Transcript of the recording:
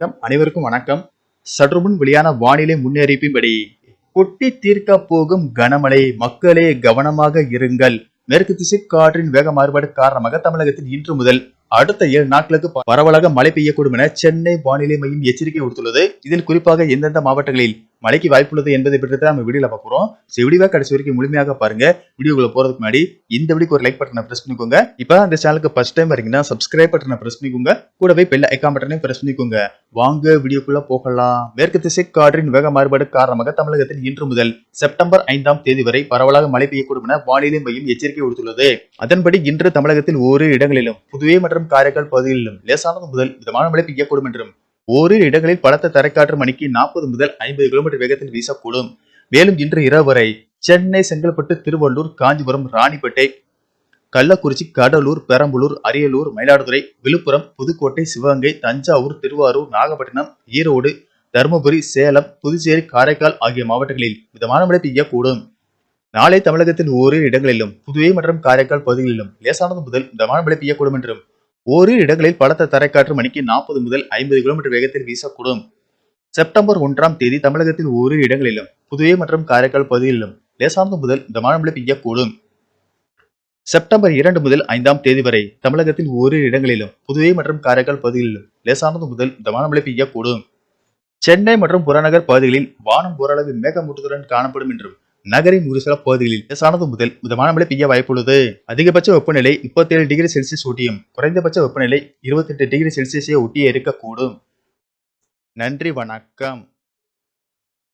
வணக்கம். அனைவருக்கும் வணக்கம். சற்றுமுன் வெளியான வானிலை முன்னறிவிப்பின்படி கொட்டி தீர்க்க போகும் கனமழை மக்களே கவனமாக இருங்கள். மேற்கு திசை காற்றின் வேக மாறுபாடு காரணமாக தமிழகத்தில் இன்று முதல் அடுத்த ஏழு நாட்களுக்கு பரவலாக மழை பெய்யக்கூடும் என சென்னை வானிலை மையம் எச்சரிக்கை விடுத்துள்ளது. இதில் குறிப்பாக எந்தெந்த மாவட்டங்களில் மழைக்கு வாய்ப்புள்ளது என்பதை பற்றி தான் நம்ம வீடியோல பார்க்குறோம் போறோம். சரி வீடியோவை கடைசி வரைக்கும் முழுமையாக பாருங்க. வீடியோக்குள்ள போறதுக்கு முன்னாடி இந்த வீடியோக்கு ஒரு லைக் பட்டனை பிரஸ் பண்ணிக்கோங்க. இப்போ அந்த சேனலுக்கு ஃபர்ஸ்ட் டைம் வரீங்கன்னா சப்ஸ்கிரைப் பட்டனை பிரஸ் பண்ணிக்கோங்க. கூடவே பெல் ஐக்கான் பட்டனையும் பிரஸ் பண்ணிக்கோங்க. வாங்க வீடியோக்குள்ள போகலாம். மேற்கு திசை காற்றின் வேக மாறுபாடு காரணமாக தமிழகத்தில் இன்று முதல் செப்டம்பர் ஐந்தாம் தேதி வரை பரவலாக மழை பெய்யக்கூடும் என வானிலை மையம் எச்சரிக்கை விடுத்துள்ளது. அதன்படி இன்று தமிழகத்தில் ஓரிரு இடங்களிலும் புதுவை மற்றும் காரைக்கால் பகுதிகளிலும் லேசானது முதல் மிதமான மழை பெய்யக்கூடும் என்றும் ஓரிரு இடங்களில் பலத்த தரைக்காற்று மணிக்கு நாற்பது முதல் ஐம்பது கிலோமீட்டர் வேகத்தில் வீசக்கூடும். மேலும் இன்று இரவு வரை சென்னை செங்கல்பட்டு திருவள்ளூர் காஞ்சிபுரம் ராணிப்பேட்டை கள்ளக்குறிச்சி கடலூர் பெரம்பலூர் அரியலூர் மயிலாடுதுறை விழுப்புரம் புதுக்கோட்டை சிவகங்கை தஞ்சாவூர் திருவாரூர் நாகப்பட்டினம் ஈரோடு தருமபுரி சேலம் புதுச்சேரி காரைக்கால் ஆகிய மாவட்டங்களில் மிதமான மழை பெய்யக்கூடும். நாளை தமிழகத்தில் ஓரிரு இடங்களிலும் புதுவை மற்றும் காரைக்கால் பகுதிகளிலும் லேசானது முதல் மிதமான மழை பெய்யக்கூடும் என்றும் ஓரிரு இடங்களில் பலத்த தரைக்காற்று மணிக்கு நாற்பது முதல் ஐம்பது கிலோமீட்டர் வேகத்தில் வீசக்கூடும். செப்டம்பர் ஒன்றாம் தேதி தமிழகத்தில் ஓரிரு இடங்களிலும் புதுவை மற்றும் காரைக்கால் பகுதிகளிலும் லேசானது முதல் இந்த மழை பெய்யக்கூடும். செப்டம்பர் இரண்டு முதல் ஐந்தாம் தேதி வரை தமிழகத்தில் ஓரிரு இடங்களிலும் புதுவை மற்றும் காரைக்கால் பகுதிகளிலும் லேசானது முதல் இந்த மழை பெய்யக்கூடும். சென்னை மற்றும் புறநகர் பகுதிகளில் வானம் ஓரளவு மேகமூட்டத்துடன் காணப்படும் என்றும் நகரின் ஒரு சில பகுதிகளில் லேசானது முதல் மிதமான மழை பெய்ய வாய்ப்புள்ளது. அதிகபட்ச வெப்பநிலை 37 டிகிரி செல்சியஸ் ஒட்டியும் குறைந்தபட்ச வெப்பநிலை 28 டிகிரி செல்சியஸை ஒட்டியே இருக்கக்கூடும். நன்றி வணக்கம்.